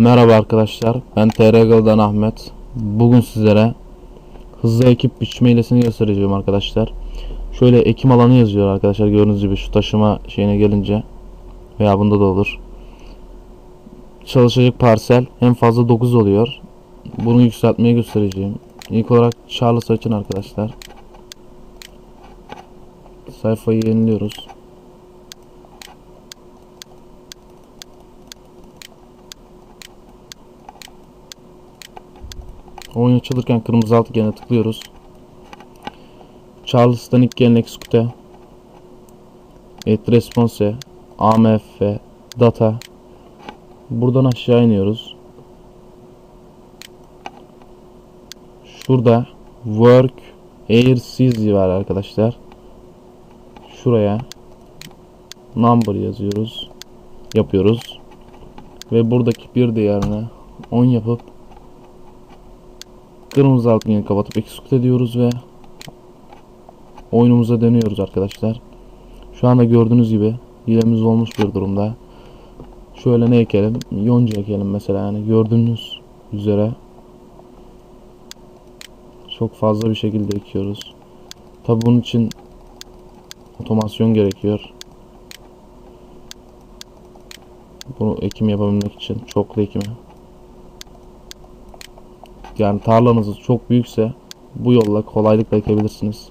Merhaba arkadaşlar, ben TRG'den Ahmet. Bugün sizlere hızlı ekip biçme hilesini göstereceğim arkadaşlar. Şöyle ekim alanı yazıyor arkadaşlar gördüğünüz gibi şu taşıma şeyine gelince veya bunda da olur. Çalışacak parsel en fazla 9 oluyor. Bunu yükseltmeye göstereceğim. İlk olarak Charles açın arkadaşlar. Sayfayı yeniliyoruz. Oyun açılırken kırmızı altıgene tıklıyoruz. Charles'tan ilk gelen execute et response amf data buradan aşağı iniyoruz. Şurada work air seize var arkadaşlar. Şuraya number yazıyoruz. Yapıyoruz. Ve buradaki bir değerine 10 yapıp Kırmızı altını kapatıp execute ediyoruz ve oyunumuza dönüyoruz arkadaşlar. Şu anda gördüğünüz gibi hilemiz olmuş bir durumda. Şöyle ne ekelim? Yonca ekelim mesela yani gördüğünüz üzere çok fazla bir şekilde ekiyoruz. Tabi bunun için otomasyon gerekiyor. Bunu ekim yapabilmek için çoklu ekimi yani tarlanız çok büyükse bu yolla kolaylıkla ekebilirsiniz.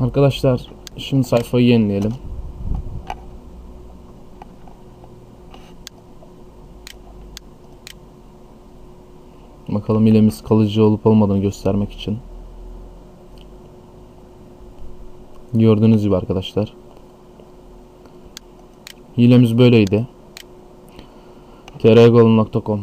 Arkadaşlar şimdi sayfayı yenileyelim. Bakalım ilemiz kalıcı olup olmadığını göstermek için. Gördüğünüz gibi arkadaşlar. Hilemiz böyleydi. trgolum.com